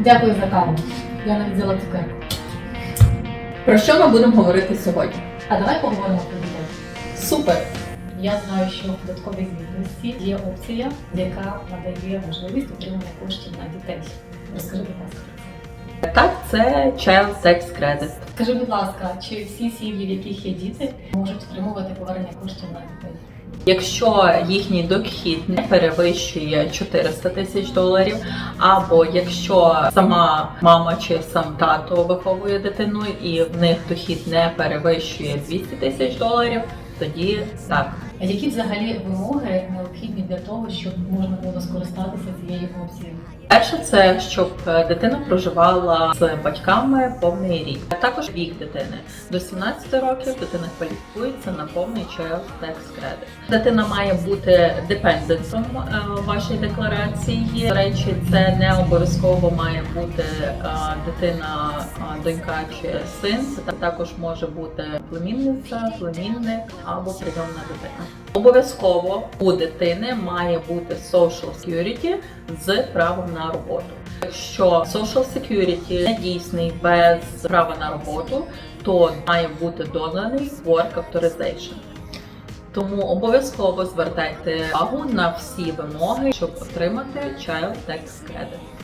Дякую за каву. Я навіть взяла цукерку. Про що ми будемо говорити сьогодні? А давай поговоримо про дітей. Супер! Я знаю, що в податковій звітності є опція, яка надає можливість отримання коштів на дітей. Розкажи, будь ласка. Так, це Child Tax Credit. Скажи, будь ласка, чи всі сім'ї, в яких є діти, можуть отримувати повернення коштів на дітей? Якщо їхній дохід не перевищує 400 тисяч доларів, або якщо сама мама чи сам тато виховує дитину і в них дохід не перевищує 200 тисяч доларів, тоді так. А які взагалі вимоги необхідні для того, щоб можна було скористатися цією опцією? Перше, це щоб е, дитина проживала з батьками повний рік. А також вік дитини до 17 років дитина кваліфікується на повний Tax Credit. Дитина має бути депендентом вашій декларації. До речі, це не обов'язково має бути е, дитина, е, донька чи син. Це також може бути племінниця, племінник або прийомна дитина. Обов'язково у дитини має бути Social Security з правом на роботу. Якщо Social Security не дійсний без права на роботу, то має бути доданий Work Authorization. Тому обов'язково звертайте увагу на всі вимоги, щоб отримати Child Tax Credit.